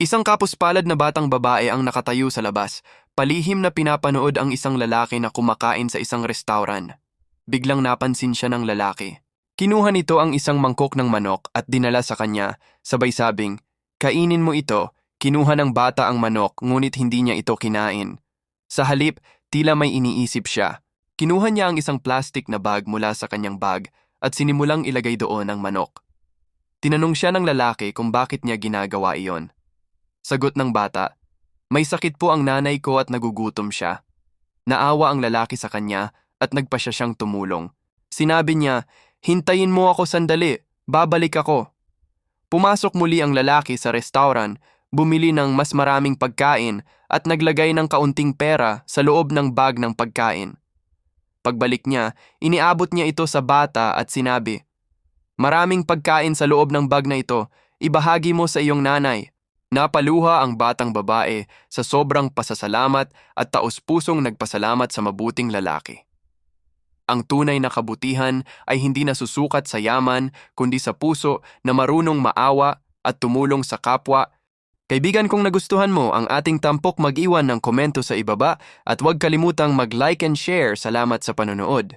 Isang kapuspalad na batang babae ang nakatayo sa labas, palihim na pinapanood ang isang lalaki na kumakain sa isang restauran. Biglang napansin siya ng lalaki. Kinuha nito ang isang mangkok ng manok at dinala sa kanya, sabay sabing, Kainin mo ito, kinuha ng bata ang manok ngunit hindi niya ito kinain. Sa halip, tila may iniisip siya. Kinuha niya ang isang plastic na bag mula sa kanyang bag at sinimulang ilagay doon ang manok. Tinanong siya ng lalaki kung bakit niya ginagawa iyon. Sagot ng bata, may sakit po ang nanay ko at nagugutom siya. Naawa ang lalaki sa kanya at nagpasya siyang tumulong. Sinabi niya, hintayin mo ako sandali, babalik ako. Pumasok muli ang lalaki sa restaurant, bumili ng mas maraming pagkain at naglagay ng kaunting pera sa loob ng bag ng pagkain. Pagbalik niya, iniabot niya ito sa bata at sinabi, Maraming pagkain sa loob ng bag na ito, ibahagi mo sa iyong nanay. Napaluha ang batang babae sa sobrang pasasalamat at taus-pusong nagpasalamat sa mabuting lalaki. Ang tunay na kabutihan ay hindi nasusukat sa yaman kundi sa puso na marunong maawa at tumulong sa kapwa. Kaibigan kung nagustuhan mo ang ating tampok mag-iwan ng komento sa ibaba at huwag kalimutang mag-like and share. Salamat sa panonood.